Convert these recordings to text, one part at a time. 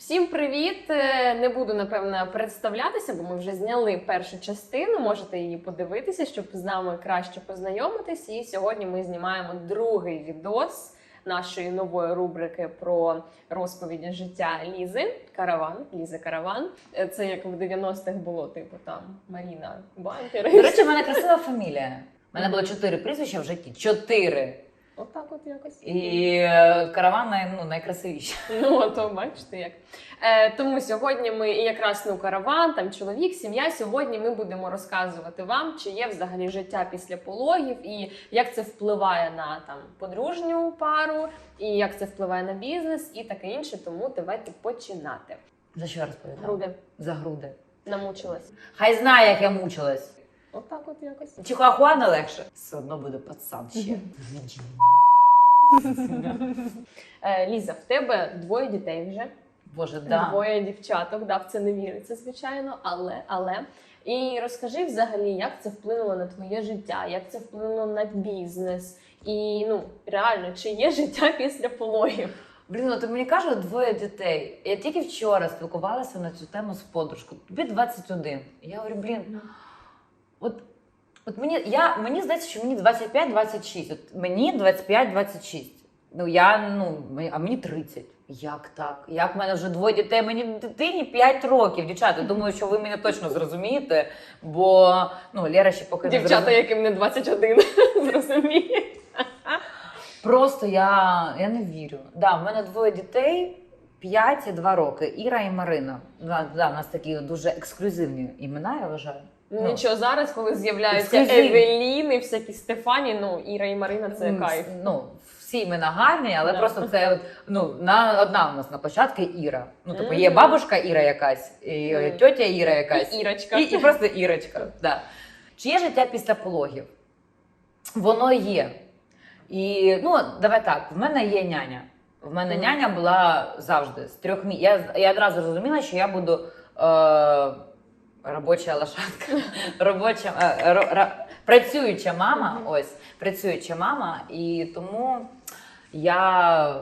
Всім привіт! Е, Не буду напевно представлятися, бо ми вже зняли першу частину. Можете її подивитися, щоб з нами краще познайомитись. І сьогодні ми знімаємо другий відос нашої нової рубрики про розповіді життя Лізи. Караван, Ліза Караван. Е, Це як в 90-х було, типу там Маріна Банкер. До речі, в мене красива фамілія. У мене було чотири прізвища в житті. Чотири. Отак от якось. І караван най, ну, найкрасивіший. Ну, то бачите як. Е, тому сьогодні ми і якраз ну караван, там чоловік, сім'я. Сьогодні ми будемо розказувати вам, чи є взагалі життя після пологів, і як це впливає на там подружню пару, і як це впливає на бізнес, і таке інше. Тому давайте починати. За що я розповідала? Груди За груди. намучилась. Хай знає, як я мучилась. Отак, от якось. Чихуахуа не легше. Все одно буде пацан ще. Е, Ліза, в тебе двоє дітей вже. Боже, да. Двоє дівчаток, да, в це не віриться, звичайно, але але. І розкажи взагалі, як це вплинуло на твоє життя, як це вплинуло на бізнес, і ну реально, чи є життя після пологів? Блін, ну ти мені кажеш двоє дітей. Я тільки вчора спілкувалася на цю тему з подружкою. Тобі 21. Я говорю, блін, От, от мені, я, мені здається, що мені 25-26. От мені 25-26. Ну, я, ну, а мені 30. Як так? Як в мене вже двоє дітей? Мені дитині 5 років. Дівчата, думаю, що ви мене точно зрозумієте, бо ну, Лера ще поки не Дівчата, зрозуміє. яким не 21, зрозуміє. Просто я, я не вірю. Да, в мене двоє дітей. 5 і 2 роки. Іра і Марина. Да, да, у нас такі дуже ексклюзивні імена, я вважаю. Ну, нічого, зараз, коли з'являються Ексклюзив. Евеліни, всякі Стефані, ну Іра і Марина це кайф. Ну, всі імена гарні, але Да. просто це от, ну, на, одна у нас на початку Іра. Ну, типу, є Мгм. бабушка Іра якась, і Мгм. тьотя Іра якась, І Ірочка. і, і просто Ірочка. Да. Чи є життя після пологів? Воно є. І ну, давай так, в мене є няня. В мене Мгм. няня була завжди з трьох місяців. Я, я одразу зрозуміла, що я буду е, робоча лошадка, робоча, е, ро- працююча мама. Мгм. Ось працююча мама. І тому я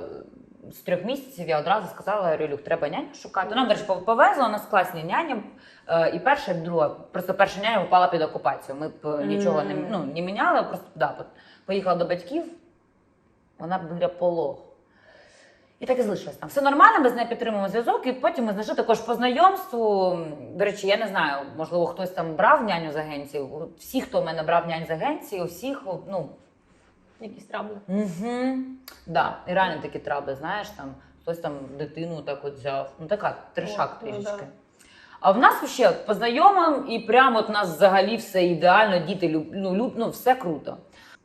з трьох місяців я одразу сказала, Рюлюк, треба няню шукати. Нам, до речі, повезло, у нас класні няні. Е, І перша, і друга. Просто перша няня попала під окупацію. Ми б нічого не, ну, не міняли, просто да, поїхала до батьків, вона біля полог. І так і залишилось там. Все нормально, ми з нею підтримуємо зв'язок, і потім ми знайшли також по знайомству. До речі, я не знаю, можливо, хтось там брав няню з агенції. Всі, хто в мене брав нянь з агенції, у всіх, ну, Якісь трабли. Угу. Да, і реально такі трабли, знаєш, там хтось там дитину так от взяв. Ну така трешак ну трішечки. да. А в нас ще от познайомим, і прямо от у нас взагалі все ідеально, діти люб, ну, люб, ну все круто.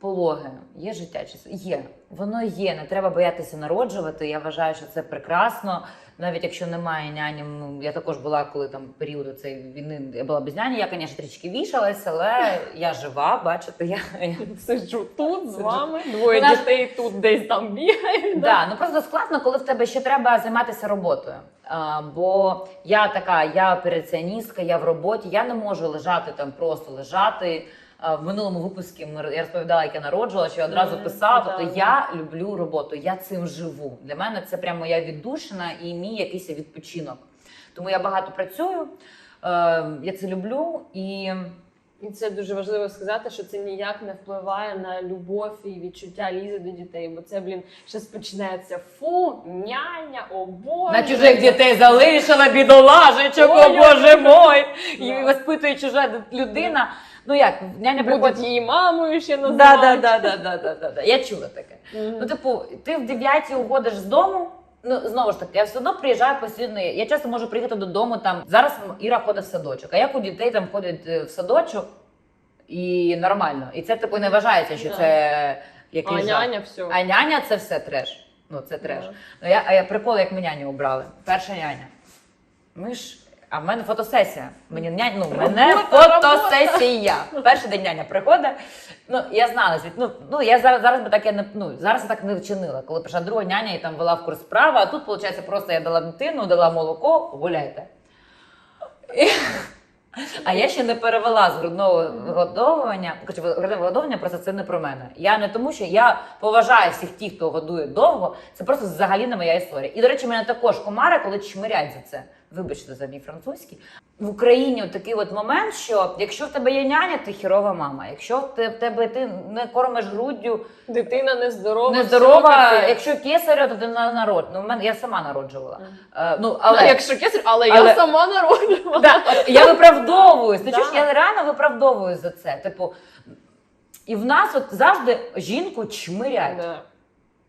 Пологи, є життя чи є. Воно є. Не треба боятися народжувати. Я вважаю, що це прекрасно. Навіть якщо немає няні, ну, я також була, коли там період цієї війни я була без няні. Я, звісно, трішки вішалась, але я жива, бачите, я, я Сиджу тут з вами, двоє Вона дітей тут десь там бігають. Да, ну просто складно, коли в тебе ще треба займатися роботою. А, бо я така, я операціоністка, я в роботі, я не можу лежати там, просто лежати. В минулому випуску я розповідала, як я народжувала, що я одразу писала. Тобто я люблю роботу, я цим живу. Для мене це прямо моя віддушина і мій якийсь відпочинок. Тому я багато працюю, е, я це люблю і. І це дуже важливо сказати, що це ніяк не впливає на любов і відчуття лізи до дітей. Бо це, блін, щось починається фу, няня, о Боже. На чужих дітей залишила бідолажечок, о боже мой! І воспитує чужа людина. Ну як, няня Будуть приходить. її мамою ще Да, да, да, да, да, да, да, да. Я чула таке. Ну, типу, ти в 9 уходиш з дому. Ну, знову ж таки, я все одно приїжджаю постійно. Я часто можу приїхати додому. Там зараз Іра ходить в садочок. А як у дітей там ходять е, в садочок і нормально. І це типу не вважається, що це а жах. няня все. А няня це все треш. Ну, це треш. Ну, я, а я прикол, як ми няню обрали. Перша няня. Ми ж. А в мене фотосесія. Мені нянь, ну, мене фотосесія. Перший день няня приходить. Ну, я знала, звід- ну, ну я зараз, зараз би так я не ну, зараз я так не вчинила. Коли прийшла друга няня і там вела в курс справа, а тут, виходить, просто я дала дитину, дала молоко, гуляйте. І, А я ще не перевела з грудного вигодовування. Грудне вигодовування просто це не про мене. Я не тому, що я поважаю всіх тих, хто годує довго. Це просто взагалі не моя історія. І до речі, мене також комари, коли чмирять за це. Вибачте за мій французький. В Україні от такий от момент, що якщо в тебе є няня, ти хірова мама. Якщо в тебе ти не кормиш груддю, Дитина нездорова. нездорова, все якщо кесаря, то ти на народ. Ну, в мене я сама народжувала. Е, ну, Але але якщо кесар, але, Але- я сама народжувала. Да, от я виправдовуюсь. Ти Да. чуєш, я реально виправдовуюсь за це. Типу, і в нас от завжди жінку чмирять. Да.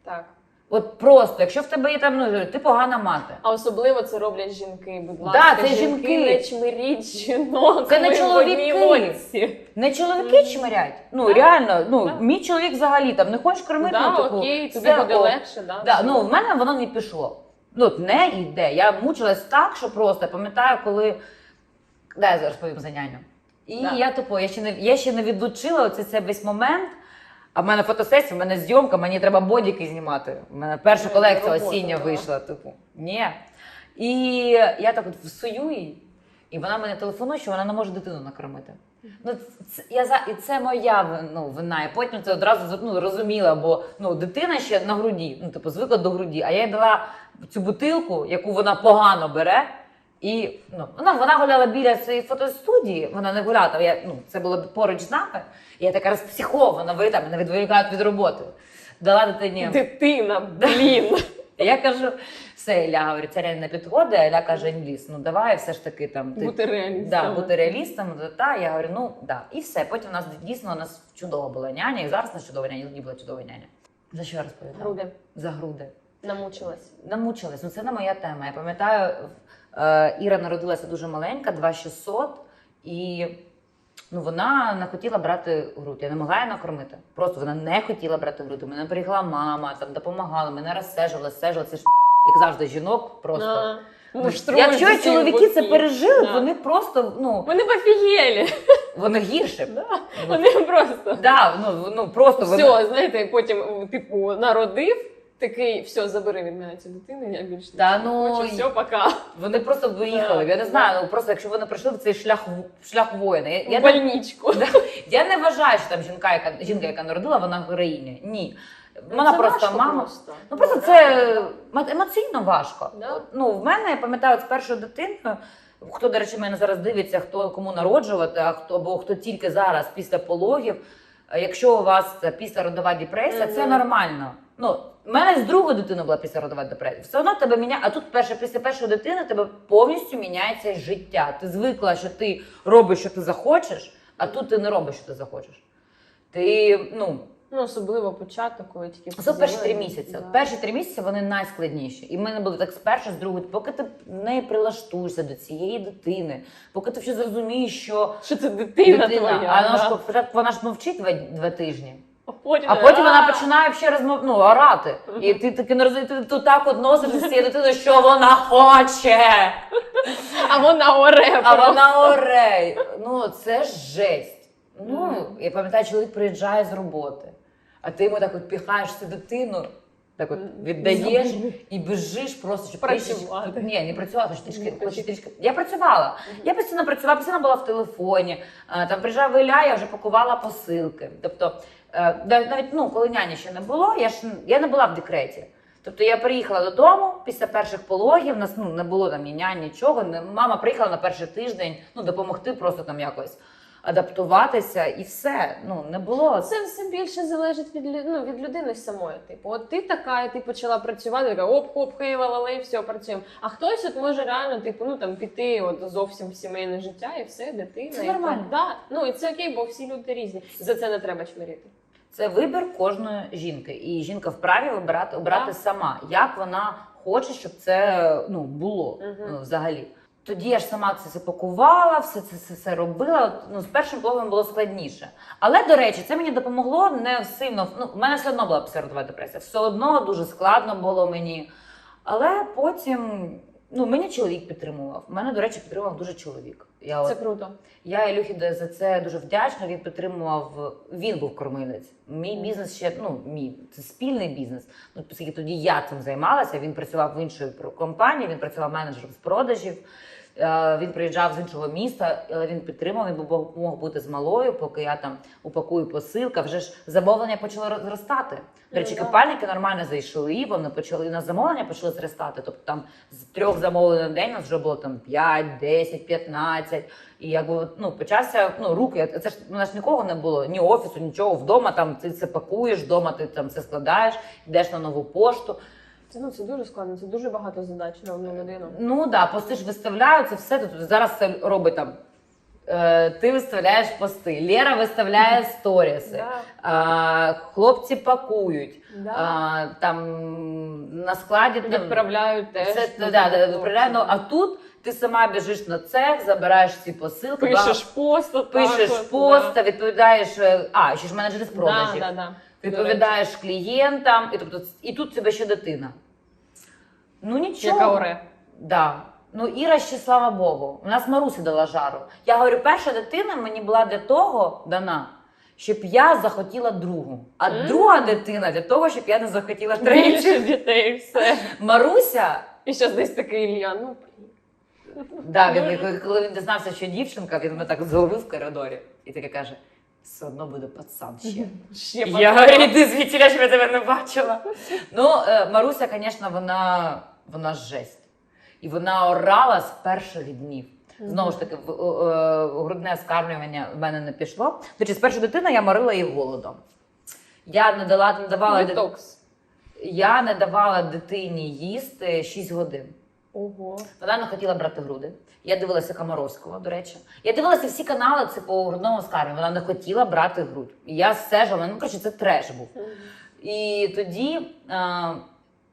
Так. От просто, якщо в тебе є там, ну ти погана мати. А особливо це роблять жінки. Будь Да, ласка, це жінки, жінки. не чмиріть жінок. Це не ми в одній чоловіки. лодці. Не чоловіки Мгм. чмирять. Ну Да. реально, ну Да. мій чоловік взагалі там не хочеш кормити. Да, ну, типу, окей, тобі все буде ок. легше, да. Да, ну в мене воно не пішло. Ну, от не йде. Я мучилась так, що просто пам'ятаю, коли. Да, я зараз повім за няню. І Да. я тупо, я ще не я ще не відлучила оцей цей весь момент. А в мене фотосесія, в мене зйомка, мені треба бодіки знімати. У мене перша Ну, колекція робота, осіння да. вийшла. Типу, ні. І я так от всую її, і вона мене телефонує, що вона не може дитину накормити. Ну, це, я за, і це моя ну, вина. І потім це одразу ну, розуміла, бо ну, дитина ще на груді, ну, типу, звикла до груді. А я їй дала цю бутилку, яку вона погано бере. І ну, вона, вона гуляла біля своєї фотостудії, вона не гуляла, там, я, ну, це було поруч з нами. І я така розпсихована, ви там мене відволікають від роботи. Дала дитині. Дитина, блін. Я кажу, все, Ілля говорить, це реально не підходить, а Ілля каже, Інліс, ну давай все ж таки там. Ти... Бути реалістом. Да, бути реалістом, та, та, я говорю, ну да. І все. Потім у нас дійсно у нас чудова була няня, і зараз у нас чудова няня, і тоді була чудова няня. За що я розповідала? Груди. За груди. Намучилась. Намучилась. Ну це не моя тема. Я пам'ятаю, Іра народилася дуже маленька, 2600, і ну, вона не хотіла брати грудь. Я не могла її накормити. Просто вона не хотіла брати грудь. Мене приїхала мама, там допомагала, мене розсежувала, сежувала. Це ж як завжди жінок просто. А, Ну, Якщо чоловіки це пережили, Да. вони просто ну Вони пофігелі. вони гірше. Да. Вони просто. Да, ну, ну просто вони. Знаєте, потім, типу, народив, такий, все, забери від мене цю дитину, я більше не Та ну, хочу, все, пока. Вони просто виїхали. Я не знаю, ну просто якщо вони пройшли в цей шлях в- шлях воїна. Я, я, В не, больничку. я не вважаю, що там жінка, яка жінка, яка народила, вона героїня. Ні. Вона Це просто важко мама. Просто. Ну просто це ем- емоційно важко. Да. От, Ну, в мене я пам'ятаю, з першою дитиною. Хто, до речі, мене зараз дивиться, хто кому народжувати, а хто або хто тільки зараз після пологів. е, Якщо у вас це післяродова депресія, це Мгм. нормально. Ну, в мене з другою дитиною була післяродова депресія. Все одно тебе міняє. А тут перше, після першої дитини тебе повністю міняється життя. Ти звикла, що ти робиш, що ти захочеш, а тут ти не робиш, що ти захочеш. Ти, ну, Ну, особливо початок, коли тільки Особливо перші три місяці. Да. Перші три місяці вони найскладніші. І в мене було так з першої, з другої, поки ти не прилаштуєшся до цієї дитини, поки ти вже зрозумієш, що Що це дитина, дитина, твоя. а вона да. ж спочатку вона ж мовчить два, два тижні, а потім, а потім вона починає ще розмов, ну, орати. І ти таки не розумієш, ти, ти так от носиш з цією дитиною, що вона хоче. А вона оре А просто. вона оре. Ну, це ж жесть. Ну, я пам'ятаю, чоловік приїжджає з роботи, а ти йому так от піхаєш цю дитину, так от віддаєш і біжиш просто, щоб Працювати. трішечки- Ні, не працювати, що трішки, хоч трішки. Я працювала. Я постійно працювала, постійно була в телефоні. Там приїжджав Ілля, я вже пакувала посилки. Тобто, навіть ну, коли няні ще не було, я ж я не була в декреті. Тобто я приїхала додому після перших пологів, нас ну, не було там ні нянь, нічого. Мама приїхала на перший тиждень ну, допомогти просто там якось адаптуватися і все. Ну, не було. Це все більше залежить від, ну, від людини самої. Типу, от ти така, і ти почала працювати, така оп-оп, хей, лалалей, все, працюємо. А хтось от може реально, типу, ну там піти от зовсім в сімейне життя і все, дитина. Це і нормально. там, Да. Ну і це окей, бо всі люди різні. За це не треба чмирити. Це вибір кожної жінки, і жінка вправі вибирати обрати Так. сама, як вона хоче, щоб це ну було Мгм. ну, взагалі. Тоді я ж сама це все пакувала, все це, це, це робила. Ну, з першим пологом було складніше. Але до речі, це мені допомогло не сильно. Ну, в мене все одно була психородова депресія. Все одно дуже складно було мені. Але потім ну, мені чоловік підтримував. Мене, до речі, підтримував дуже чоловік. Я от Це круто. я Ілюхі за це дуже вдячна. Він підтримував. Він був кормилець. Мій бізнес ще ну мій це спільний бізнес. Ну оскільки тоді я цим займалася. Він працював в іншій компанії. Він працював менеджером з продажів. Е, Він приїжджав з іншого міста, але він підтримав, він мог бути з малою, поки я там упакую посилка. Вже ж замовлення почало зростати. До речі, Ну, нормально зайшли, вони почали на замовлення почали зростати. Тобто там з трьох замовлень на день у нас вже було там 5, 10, 15. І якби ну почався ну руки. Це ж у нас нікого не було, ні офісу, нічого вдома. Там ти це пакуєш, вдома ти там це складаєш, йдеш на нову пошту. Це ну це дуже складно, це дуже багато задач на одну людину. Ну да, пости ж виставляють це все. Тут зараз це робить там. Е, ти виставляєш пости, Лера виставляє сторіси, Да, хлопці пакують. да. А, там на складі там, Відправляють теж. все, ну, да, да, відправляють. Ну, а тут ти сама біжиш на цех, забираєш ці посилки, пишеш пост, пишеш пост, да. відповідаєш. е, А, ще ж менеджери з Да, да, да. Відповідаєш клієнтам, і тобто і тут тебе ще дитина. Ну нічого. Яка оре. Да. Ну, Іра ще слава Богу. У нас Маруся дала жару. Я говорю, перша дитина мені була для того дана, щоб я захотіла другу. А Мгм. друга дитина для того, щоб я не захотіла третю. дітей, все. Маруся, І зараз десь такий Ілля, ну да, він, коли- коли він дізнався, що дівчинка, він мене так зловив в коридорі і таке каже: все одно буде пацан ще. Ще Я говорю, іди звідтіля, щоб я тебе не бачила. Ну, е, Маруся, звісно, вона, вона жесть. І вона орала з перших днів. Знову ж таки, в- е, е, грудне скармлювання в мене не пішло. Речі, з першою дитиною я морила її голодом. Я не дала, не давала, Детокс. я не давала дитині їсти 6 годин. Ого. Вона не хотіла брати груди. Я дивилася Комаровського, до речі. Я дивилася всі канали це по грудному скармі. Вона не хотіла брати грудь. І я стежила, ну коротше, це треш був. І тоді е,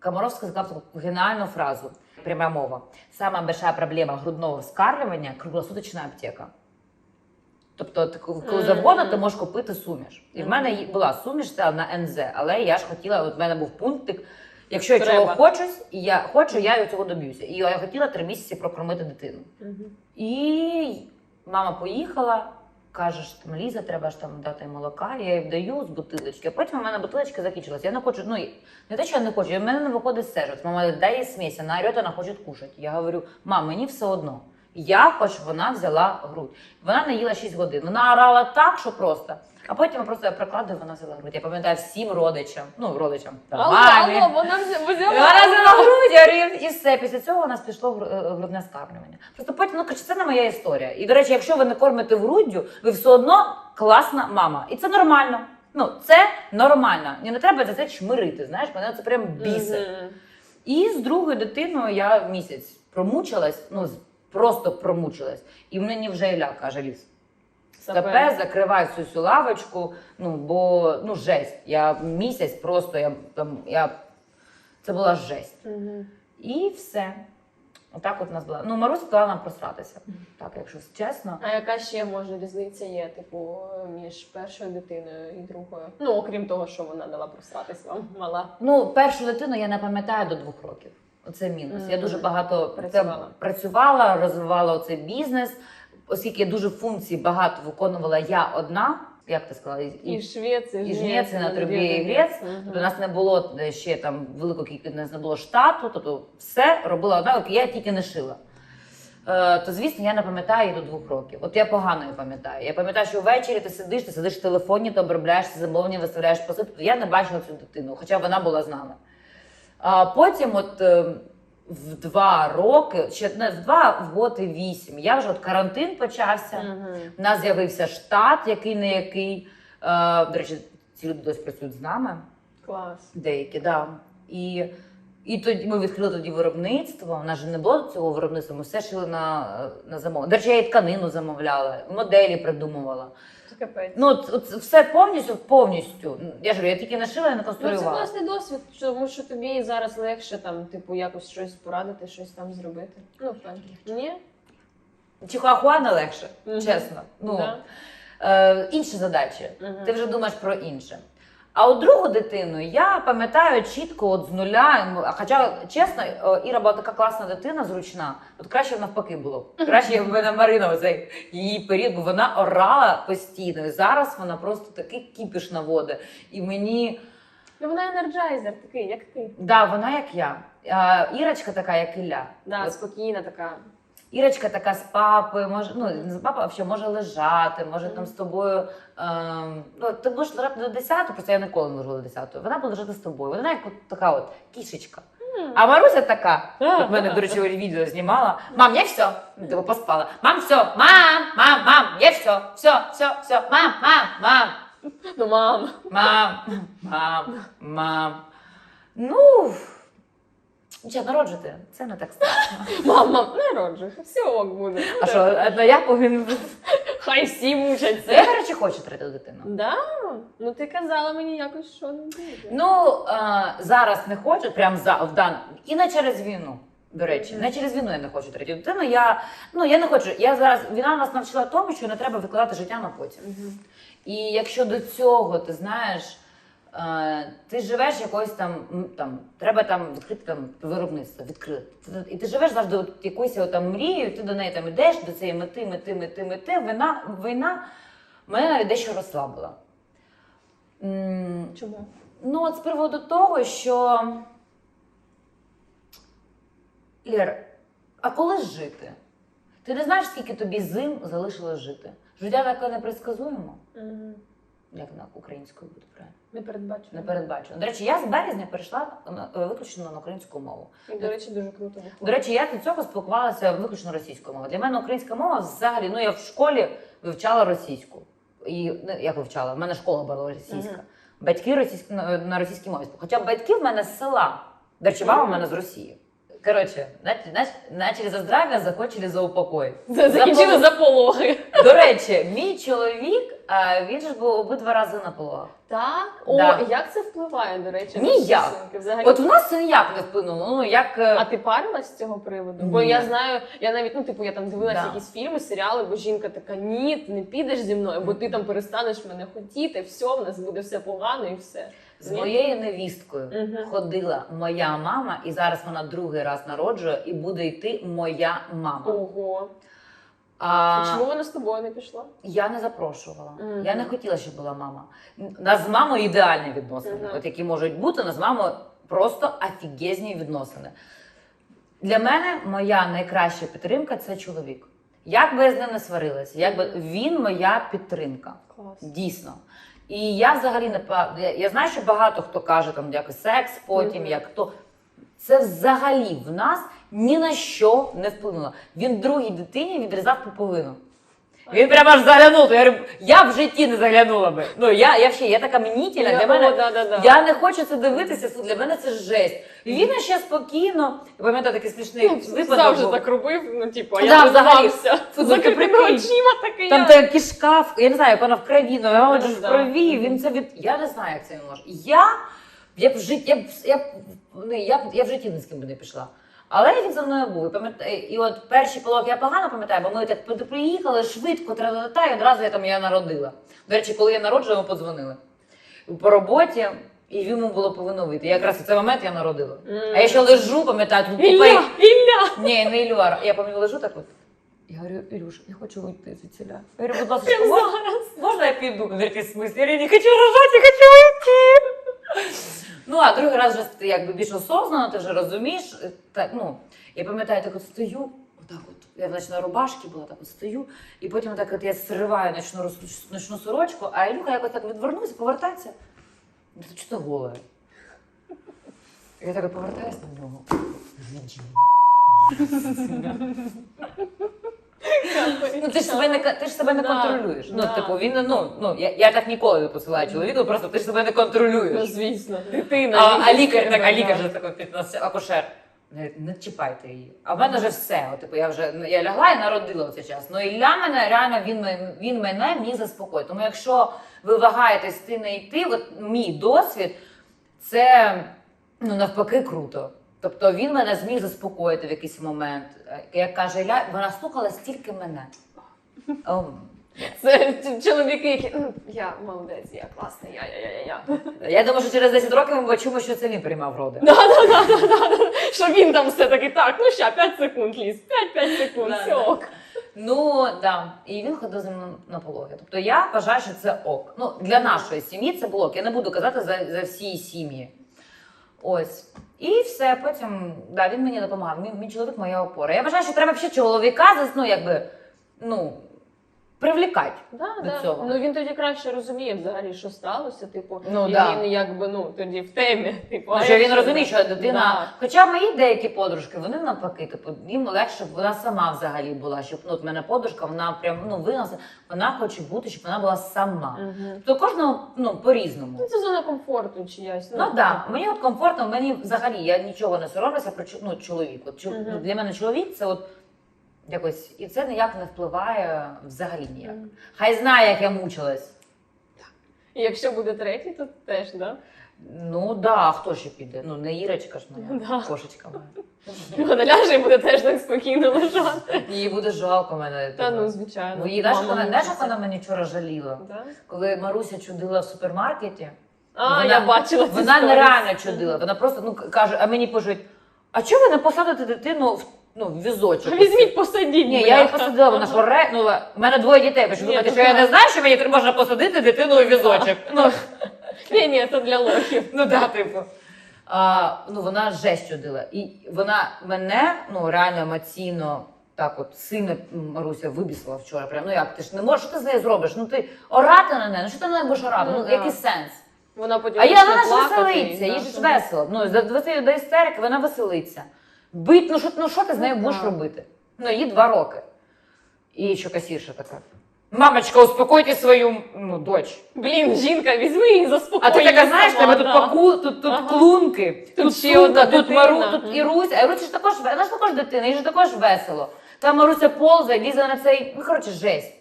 Комаровський сказав таку геніальну фразу. Пряма мова. Сама большая проблема грудного вскармлювання круглосуточна аптека. Тобто, ти коли коли завгодно ти можеш купити суміш. І в мене була суміш це на НЗ, але я ж хотіла, от в мене був пунктик. Якщо я Треба. чого хочу, і я хочу, я цього доб'юся. І я хотіла три місяці прокормити дитину. Мгм. І мама поїхала, каже, що там Ліза, треба ж там дати молока. Я їй даю з бутилочки. А потім у мене бутилочка закінчилась. Я не хочу, ну не те, що я не хочу, в мене не виходить сежуть. Мама говорить, дай їй смесь, вона орет, вона хоче кушати. Я говорю, мам, мені все одно. Я хоч вона взяла грудь. Вона не їла 6 годин. Вона орала так, що просто. А потім я просто я прокладую, вона взяла грудь. Я пам'ятаю всім родичам, ну родичам, там, Алло, мамі. алло, вона взяла. Вона взяла грудь, я говорю, і все. Після цього у нас пішло гру- е, грудне скармлювання. Просто потім, ну коротше, це не моя історія. І до речі, якщо ви не кормите груддю, ви все одно класна мама. І це нормально. Ну, це нормально. І не треба за це чмирити. Знаєш, мене це прям бісить. Мгм. І з другою дитиною я місяць промучилась, ну з- просто промучилась. І мені вже Ілля каже: Ліс, стопе, закривай всю цю лавочку. Ну бо ну жесть. Я місяць просто я там я це була жесть. Мгм. І все. Отак от у нас була. Ну, Маруся дала нам просратися. Так, якщо чесно. А яка ще може різниця є, типу, між першою дитиною і другою? Ну, окрім того, що вона дала просратись вам мала. Ну, першу дитину я не пам'ятаю до двох років. Оце мінус. Я дуже багато Працювала. працювала, розвивала оцей бізнес, оскільки дуже функцій багато виконувала я одна. Як ти сказала, і, швець, і жнець, і на трубі і грець. Тобто у нас не було е, ще там великої кількості, у нас не було штату, тобто все робила одна, я тільки не шила. Е, то звісно, я не пам'ятаю її до двох років. От я погано її пам'ятаю. Я пам'ятаю, що ввечері ти сидиш, ти сидиш в телефоні, ти обробляєш ці замовлення, виставляєш посилку. Тобто я не бачила цю дитину, хоча вона була з нами. А потім, от е, в два роки, ще не в два, в год і вісім, я вже от карантин почався. Мгм. У нас з'явився штат, який не який. Е, до речі, ці люди досі працюють з нами. Клас. Деякі, да. І, і тоді ми відкрили тоді виробництво. У нас же не було цього виробництва, ми все шили на, на замовлення. До речі, я і тканину замовляла, моделі придумувала. Капець. Ну, от, от все повністю, повністю. Я ж говорю, я тільки нашила, я не Ну, це конструювала. класний досвід, тому що тобі зараз легше там, типу, якось щось порадити, щось там зробити. Ну, певно. Ні? Чихуахуа не легше, Мгм. чесно. Ну, Да. е, інші задачі. Мгм. Ти вже думаєш про інше. А от другу дитину я пам'ятаю чітко от з нуля. ну, Хоча, чесно, Іра була така класна дитина, зручна. От краще навпаки було. Краще якби мене Марина оцей її період, бо вона орала постійно. І зараз вона просто такий кіпіш наводить. І мені, Ну, вона енерджайзер такий, як ти. да, вона як я. А, Ірочка така, як Ілля. Да, спокійна така. Ірочка така з папою, може, ну не з папою, а може лежати, може там з тобою. Ем, ну, ти будеш лежати до 10, просто я ніколи не лежу до 10. Вона буде лежати з тобою. Вона як от така от кішечка. А Маруся така, от мене, до речі, відео знімала. Мам, я все. Типу поспала. Мам, все, мам, мам, мам, я все, все, все, все, мам, мам, мам. Ну, мам. Мам, мам, мам. Ну, ще народжувати, це не так страшно. Мам, мам, народжуй, все ок буде. А що, ну я повинен. Хай всі мучаться. Я, до речі, хочу третю дитину. Да? Ну ти казала мені якось, що не буде. Ну, е, зараз не хочу, прям за в дан... і не через війну. До речі, не через війну я не хочу третю дитину. Я ну я не хочу. Я зараз війна нас навчила тому, що не треба викладати життя на потім. І якщо до цього ти знаєш, ти живеш якось там, там треба там відкрити там виробництво, відкрити. І ти живеш завжди от якоюсь от там мрією, ти до неї там йдеш, до цієї мети, мети, мети, мети. Війна, війна мене дещо розслабила. Чому? Ну, от з приводу того, що. Лєр, а коли жити? Ти не знаєш, скільки тобі зим залишилось жити? Життя таке непредсказуємо, Мгм. Як на українською буде правильно. Не передбачено. Не передбачено. До речі, я з березня перейшла на- е, виключно на українську мову. І, до речі, дуже круто. виходить. До речі, я до цього спілкувалася виключно російською мовою. Для мене українська мова взагалі, ну я в школі вивчала російську. І ну, як вивчала? В мене школа була російська. Мгм. Батьки російські на, на російській мові. Хоча батьки в мене з села. До речі, мама в мене з Росії. Коротше, нач- нач- начали за здрав'я, захочели за упокой. Закінчили за пологи. До речі, мій чоловік, він ж був обидва рази на пологах. Так? О, Да. як це впливає, до речі, Ніяк. взагалі? От в нас це ніяк не вплинуло. Ну як е, А ти парилась з цього приводу? Бо я знаю, я навіть, ну типу, я там дивилася якісь фільми, серіали, бо жінка така: ні, ти не підеш зі мною, бо ти там перестанеш мене хотіти, все, в нас буде все погано і все. З моєю невісткою Мгм. ходила моя мама, і зараз вона другий раз народжує, і буде йти моя мама. Ого. А Чому вона з тобою не пішла? я не запрошувала. Мгм. Я не хотіла, щоб була мама. У нас з мамою ідеальні відносини, Мгм. от які можуть бути, у нас з мамою просто офігезні відносини. Для мене моя найкраща підтримка це чоловік. Як би я з ним не сварилася, як би він моя підтримка. Клас. Дійсно. І я взагалі не я, я знаю, що багато хто каже там як секс, потім Мгм. як то. Це взагалі в нас ні на що не вплинуло. Він другій дитині відрізав пуповину. Він прямо аж заглянув. Я, говорю, я в житті не заглянула би. Ну я, я ще я така мнітельна. Для мене О, да, да, да. я не хочу це дивитися. Для мене це жесть. І він ще спокійно. Я пам'ятаю такий смішний Ну, випадок. завжди був. так робив, ну типу, Да, я взагалі. Ну, закритими очима такий. Там я. та кішка, я не знаю, як вона в крові, ну вона ж в Да. він це від. Я не знаю, як це він може. Я, я б в житті, я б, я, б, ну, я, б, я в житті ні з ким би не пішла. Але він за мною був. І, от перші пологи я погано пам'ятаю, бо ми так приїхали швидко, тра-та-та, і одразу я там я народила. До речі, коли я народжувала, ми подзвонили. По роботі, і йому було повинно вийти. Якраз в цей момент я народила. А я ще лежу, пам'ятаю, тут Ілля, купе- Ілля! ні, не Ілюар. Я пам'ятаю, лежу так от. Я говорю, Ілюш, я хочу вийти звідсіля. Я говорю, будь ласка, можна, я піду? Він говорить, в смислі? Я говорю, не хочу рожати, я хочу вийти. Ну, а другий раз вже ти якби більш осознанно, ти вже розумієш. е, Так, ну, я пам'ятаю, так от стою, отак от, я значить, на рубашці була, так от стою, і потім так от я зриваю ночну, ночну сорочку, а Ілюха якось так відвернувся, повертається. Ти чого голе? Я так повертаюся на нього. Ну, ти ж себе не ти ж себе не контролюєш. Ну, типу, він ну, ну я, я так ніколи не посилаю чоловіку, просто ти ж себе не контролюєш. звісно, дитина. А, а лікар так, а лікар вже такий під нас акушер. говорить, Не чіпайте її. А в мене вже все. От, типу, я вже ну, я лягла і народила в цей час. Ну Ілля мене реально він, мен- він мене міг заспокоїти. Тому якщо ви вагаєтесь ти не йти, от мій досвід це ну навпаки круто. Тобто він мене зміг заспокоїти в якийсь момент. Е, Як каже Ілля, вона слухала стільки мене. О, Це т- чоловіки, які «М, я молодець, я класний, я, я, я, я, я. Я думаю, що через 10 років ми почуємо, що це він приймав роди. Да, да, да, да, да, да. Що він там все таки так, ну ща, 5 секунд ліз, 5-5 секунд, Да, все да. ок. Ну да, і він ходив за мною на пологи. Тобто я вважаю, що це ок. Ну для нашої сім'ї це було ок. Я не буду казати за, за всі сім'ї. Ось. І все, потім да, він мені допомагав. Мій, мій чоловік моя опора. Я вважаю, що треба ще чоловіка ну, якби, ну, привлікати. Да, до да. цього. Ну він тоді краще розуміє взагалі, що сталося. Типу, Ну, і да. він якби ну тоді в темі. Типу, Ну, що він розуміє, що дитина. Да. Хоча мої деякі подружки, вони навпаки, типу, їм легше, щоб вона сама взагалі була. Щоб ну, от мене подружка, вона прям ну виносить, вона хоче бути, щоб вона була сама. Мгм. То кожного ну, по-різному. Ну, це зона комфорту чиясь. Ну так, да. мені от комфортно, мені взагалі я нічого не соромлюся про ну, чоловік. От, Мгм. ну, Для мене чоловік це от якось, і це ніяк не впливає взагалі ніяк. Мгм. Хай знає, як я мучилась. І якщо буде третій, то теж, да? Ну да, а хто ще піде? Ну не Ірочка ж моя, Да. кошечка моя. Вона ляже і буде теж так спокійно лежати. Їй буде жалко мене. Та ну, звичайно. Її знаєш, вона, вона мене вчора жаліла. Да? Коли Маруся чудила в супермаркеті, А, Вона- я бачила вона нереально чудила. Вона просто ну каже, а мені пожить, а чого ви не посадите дитину в ну, візочок? Візьміть, посадіть. Ні, я її посадила, вона ж ре... ну, в мене двоє дітей. Ви Ні, думаєте, ну що я не знаю, що мені можна посадити дитину у візочок? Ну, Ні, ні, це для лохів. ну да, типу. А, ну, вона жесть чудила. І вона мене ну, реально емоційно так от сильно м, Маруся вибісила вчора. Прям, ну як ти ж не можеш, що ти з нею зробиш? Ну ти орати на неї, ну що ти на неї будеш орати? Ну, Ну, да. який сенс? Вона А я вона ж плакати, веселиться, їй ж весело. Ну, довести до істерики, вона веселиться. Бить, ну що, ну, що ти з нею Ну, будеш робити? Ну, їй два роки. І що касірша така. Мамочка, успокойте свою ну, дочь. Блін, жінка, візьми її заспокой. А ти така знаєш, тебе тут паку, тут, тут Ага. клунки, тут, ще сумка, одна тут дитина. Мару, тут. Іруся. А Іруся ж також, вона ж також дитина, їй ж також весело. Там Маруся ползає, лізе на цей, ну коротше, жесть.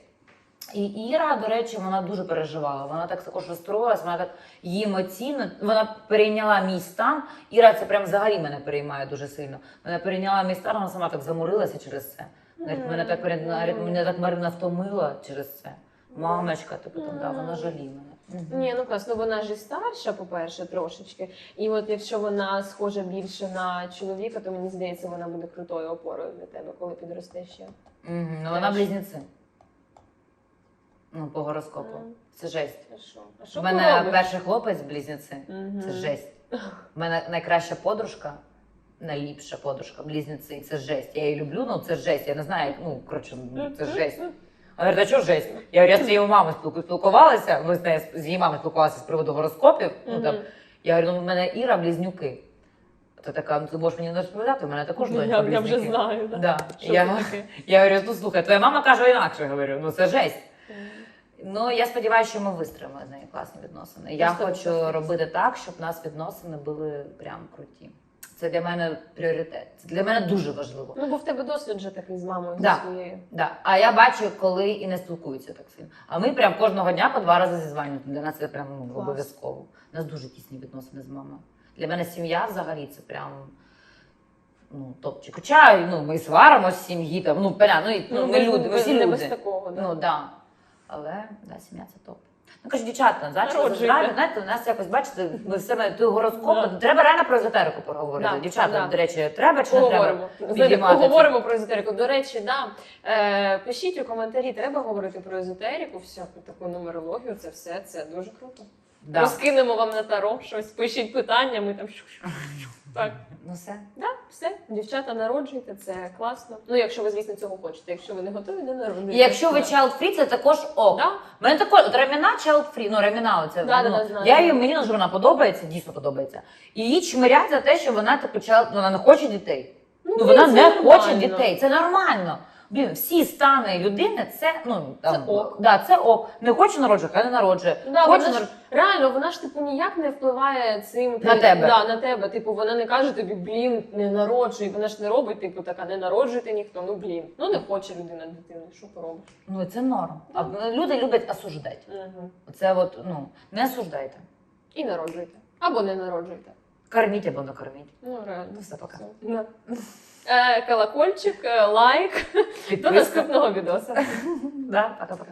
І Іра, до речі, вона дуже переживала. Вона так також розстроїлась, вона так її емоційно, вона перейняла мій стан. Іра це прям взагалі мене переймає дуже сильно. Вона перейняла мій стан, вона сама так заморилася через це. Говорить, мене так перед- мене так Марина втомила через це. Мамочка, типу там, да, вона жаліє мене. Ні, ну класно, вона ж і старша, по-перше, трошечки. І от якщо вона схожа більше на чоловіка, то мені здається, вона буде крутою опорою для тебе, коли підросте ще. Мгм, Ну вона Теж. близнеці. Ну, по гороскопу. Мгм. Це жесть. А що? А що У мене поробиш? перший хлопець близнеці. Мгм. Це жесть. У мене найкраща подружка, найліпша подружка, близнеці. Це жесть. Я її люблю, ну це жесть. Я не знаю, як, ну коротше, ну, це жесть. А говорить, а що жесть? Я говорю, я з цією мамою спілку- спілкувалася, ми з нею з її мамою спілкувалися з приводу гороскопів. Ну, там, Мгм. я говорю, ну в мене Іра близнюки. Ти така, ну ти можеш мені не розповідати, у мене також донька Я, я вже близнюки. знаю. Да. Да. Що Я, це таке? я говорю, ну слухай, твоя мама каже інакше, говорю, ну це жесть. Ну, я сподіваюся, що ми вистроїмо з нею класні відносини. Я Просто хочу робити так, щоб у нас відносини були прям круті. Це для мене пріоритет. Це для мене дуже важливо. Ну, бо в тебе досвід вже такий з мамою Да. зі своєю. Да. А я бачу, коли і не спілкуються так сильно. А ми прям кожного дня по два рази зізванюємо. Для нас це прям ну, обов'язково. У нас дуже тісні відносини з мамою. Для мене сім'я взагалі це прям. Ну, топчик. Хоча ну, ми сваримося з сім'ї, там, ну, понятно, ну, і- ну, ми без- люди, ми всі люди. без такого, да. Ну да. Але да, сім'я це топ. Ну кажу, дівчата, Народжуйте. здраві, знаєте, у нас якось бачите, ми все ту гороскоп. Да. Треба реально про езотерику поговорити. Да, Дівчата, да. до речі, треба чи не Поговоримо. треба? Знаєте, поговоримо про езотерику. До речі, да. Е, пишіть у коментарі, треба говорити про езотерику, всяку таку нумерологію, це все, це дуже круто. Да. Розкинемо вам на таро щось, пишіть питання, ми там так. Ну все. Да, все, дівчата, народжуйте, це класно. Ну, якщо ви, звісно, цього хочете. Якщо ви не готові, не народжуйте. І якщо ви Да. child free, це також ок. Да? Мене також от Реміна child free, ну Реміна, оце Да, да, ну, да, знаю. я її мені дуже вона подобається, дійсно подобається. І її чмирять за те, що вона типу child, ну, вона не хоче дітей. Ну, блін, вона це не нормально. хоче дітей. Це нормально. Блін, всі стани людини це ну там, Це ок. Да, це ок. Не хоче народжує, хай не народжує. Да, хоче вона ж, реально, вона ж типу ніяк не впливає цим На тебе. Да, на тебе. Типу, вона не каже тобі, блін, не народжуй. Вона ж не робить, типу, така, не народжуйте ніхто. Ну блін. Ну не хоче людина дитини. Що поробиш? Ну це норм. А люди люблять осуждати. Угу. Це от ну не осуждайте. І народжуйте. Або не народжуйте. Корміть або не корміть. Ну реально. Ну все пока. Все. Да. Е, колокольчик, лайк. лайк. До Підписка. наступного відоса. Да, пока-пока.